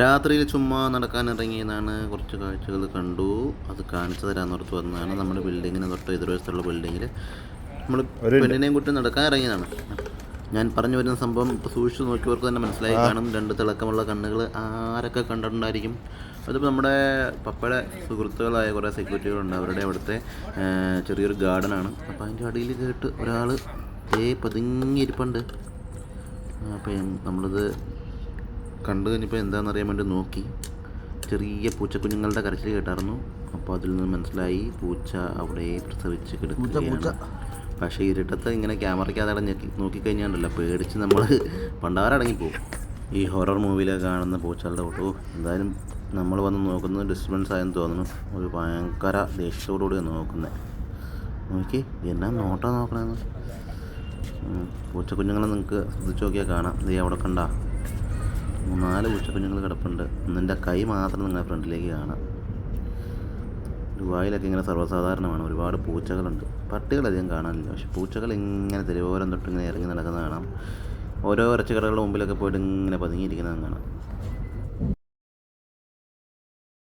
രാത്രിയിൽ ചുമ്മാ നടക്കാൻ ഇറങ്ങിയതാണ് കുറച്ച് കാഴ്ചകൾ കണ്ടു. അത് കാണിച്ചു തരാമെന്നോർത്ത് വന്നതാണ്. നമ്മുടെ ബിൽഡിങ്ങിന് തൊട്ട് എതിർവശത്തുള്ള ബിൽഡിങ്ങിൽ നമ്മൾ പെണ്ണിനെയും കുട്ടി നടക്കാൻ ഇറങ്ങിയതാണ്. ഞാൻ പറഞ്ഞു വരുന്ന സംഭവം സൂക്ഷിച്ച് നോക്കിയവർക്ക് തന്നെ മനസ്സിലായി. കാണും രണ്ട് തിളക്കമുള്ള കണ്ണുകൾ ആരൊക്കെ കണ്ടിട്ടുണ്ടായിരിക്കും. അതിപ്പോൾ നമ്മുടെ പപ്പയുടെ സുഹൃത്തുക്കളായ കുറേ സെക്യൂരിറ്റികളുണ്ട് അവരുടെ അവിടുത്തെ ചെറിയൊരു ഗാർഡനാണ്. അപ്പോൾ അതിന്റെ അടിയിൽ കേട്ട് ഒരാൾ ഏ പതുങ്ങിയിരിപ്പുണ്ട്. അപ്പം നമ്മളിത് കണ്ടു കഴിഞ്ഞപ്പോൾ എന്താണെന്നറിയാൻ വേണ്ടി നോക്കി. ചെറിയ പൂച്ചക്കുഞ്ഞുങ്ങളുടെ കരച്ചിൽ കേട്ടായിരുന്നു. അപ്പോൾ അതിൽ നിന്ന് മനസ്സിലായി പൂച്ച അവിടെ പ്രസവിച്ച് കിടക്കുകയാണ്. പക്ഷേ ഇരുട്ടത്ത് ഇങ്ങനെ ക്യാമറയ്ക്ക് ഞെക്കി നോക്കിക്കഴിഞ്ഞാണ്ടല്ലോ പേടിച്ച് നമ്മൾ പണ്ടാരടങ്ങി പോകും ഈ ഹൊറർ മൂവിയിലൊക്കെ കാണുന്ന പൂച്ചകളുടെ ഫോട്ടോ. എന്തായാലും നമ്മൾ വന്ന് നോക്കുന്നത് ഡിസ്റ്റർബൻസ് ആയെന്ന് തോന്നുന്നു. ഒരു ഭയങ്കര ദേഷ്യത്തോടുകൂടിയാണ് നോക്കുന്നത് നോക്കി എന്നാ നോട്ടാ നോക്കണമെന്ന്. പൂച്ചക്കുഞ്ഞുങ്ങളെ നിങ്ങൾക്ക് ശ്രദ്ധിച്ച് നോക്കിയാൽ കാണാം. ദേ അവിടെ കണ്ട. മൂന്നാൽ പൂച്ചക്കുഞ്ഞുങ്ങൾ കിടപ്പുണ്ട്. ഒന്നിന്റെ കൈ മാത്രം നിങ്ങളുടെ ഫ്രണ്ടിലേക്ക് കാണാം. ദുബായിലൊക്കെ ഇങ്ങനെ സർവസാധാരണമാണ്. ഒരുപാട് പൂച്ചകളുണ്ട്. പട്ടികളധികം കാണാനില്ല. പക്ഷെ പൂച്ചകൾ ഇങ്ങനെ തെരുവോരം തൊട്ട് ഇങ്ങനെ ഇറങ്ങി നടക്കുന്നത് കാണാം. ഓരോ ഇറച്ചിക്കടകളുടെ മുമ്പിലൊക്കെ പോയിട്ട് ഇങ്ങനെ പതുങ്ങിയിരിക്കുന്നത് കാണാം.